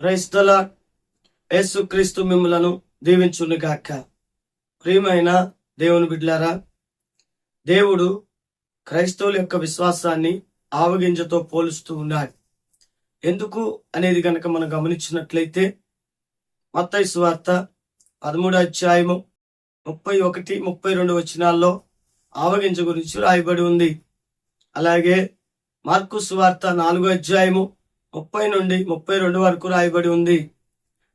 క్రైస్తల యేసుక్రీస్తు మిమ్మలను దీవించునుగాక ప్రియమైన దేవుని బిడ్లారా దేవుడు క్రైస్తవుల యొక్క విశ్వాసాన్ని ఆవగింజతో పోలుస్తూ ఉన్నాడు. ఎందుకు అనేది గనక మనం గమనించినట్లయితే మత్తయి సువార్త పదమూడు అధ్యాయము ముప్పై ఒకటి ముప్పై రెండు వచనాల్లో ఆవగింజ గురించి రాయబడి ఉంది. అలాగే మార్కు సువార్త నాలుగో అధ్యాయము ముప్పై నుండి ముప్పై రెండు వరకు రాయబడి ఉంది.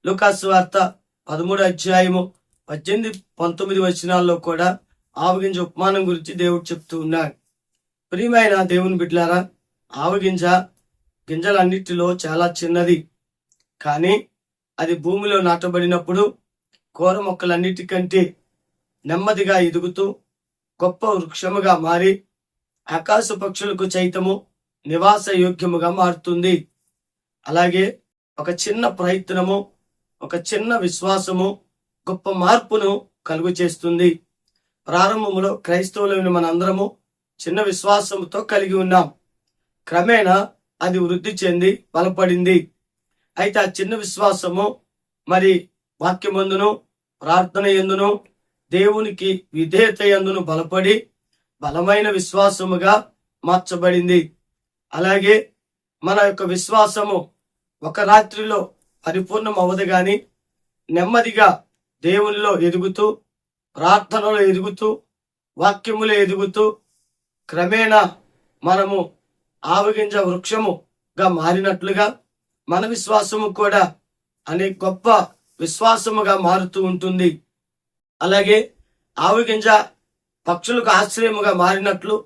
లుకాసు వార్త పదమూడు అధ్యాయము పద్దెనిమిది పంతొమ్మిది వచనాల్లో కూడా ఆవగింజ ఉపమానం గురించి దేవుడు చెప్తూ ఉన్నాడు. ప్రియమైన దేవుని బిడ్లారా ఆవగింజ గింజలన్నిటిలో చాలా చిన్నది. కానీ అది భూమిలో నాటబడినప్పుడు కూర మొక్కలన్నిటికంటే నెమ్మదిగా ఎదుగుతూ గొప్ప వృక్షముగా మారి ఆకాశ పక్షులకు చైతము నివాస యోగ్యముగా మారుతుంది. అలాగే ఒక చిన్న ప్రయత్నము ఒక చిన్న విశ్వాసము గొప్ప మార్పును కలుగు చేస్తుంది. ప్రారంభంలో క్రైస్తవులైన మనందరము చిన్న విశ్వాసముతో కలిగి ఉన్నాం. క్రమేణా అది వృద్ధి చెంది బలపడింది. అయితే ఆ చిన్న విశ్వాసము మరి వాక్యమందును ప్రార్థన ఎందును దేవునికి విధేయత ఎందును బలపడి బలమైన విశ్వాసముగా మార్చబడింది. అలాగే మన యొక్క విశ్వాసము ఒక రాత్రిలో పరిపూర్ణం అవ్వదు గాని నెమ్మదిగా దేవుల్లో ఎదుగుతూ ప్రార్థనలో ఎదుగుతూ వాక్యములో ఎదుగుతూ క్రమేణా మనము ఆవగింజ వృక్షముగా మారినట్లుగా మన విశ్వాసము కూడా అనే గొప్ప విశ్వాసముగా మారుతూ ఉంటుంది. అలాగే ఆవగింజ పక్షులకు ఆశ్రయముగా మారినట్లు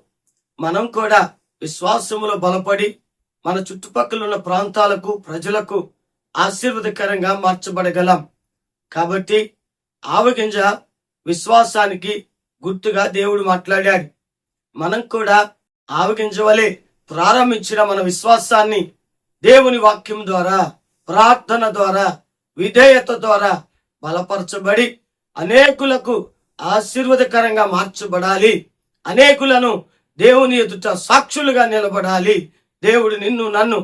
మనం కూడా విశ్వాసములో బలపడి మన చుట్టుపక్కల ఉన్న ప్రాంతాలకు ప్రజలకు ఆశీర్వదకరంగా మార్చబడగలం. కాబట్టి ఆవగింజ విశ్వాసానికి గుర్తుగా దేవుడు మాట్లాడాడు. మనం కూడా ఆవగింజ వలె ప్రారంభించిన మన విశ్వాసాన్ని దేవుని వాక్యం ద్వారా ప్రార్థన ద్వారా విధేయత ద్వారా బలపరచబడి అనేకులకు ఆశీర్వదకరంగా మార్చబడాలి. అనేకులను దేవుని ఎదుట సాక్షులుగా నిలబడాలి. దేవుడు నిన్ను నన్ను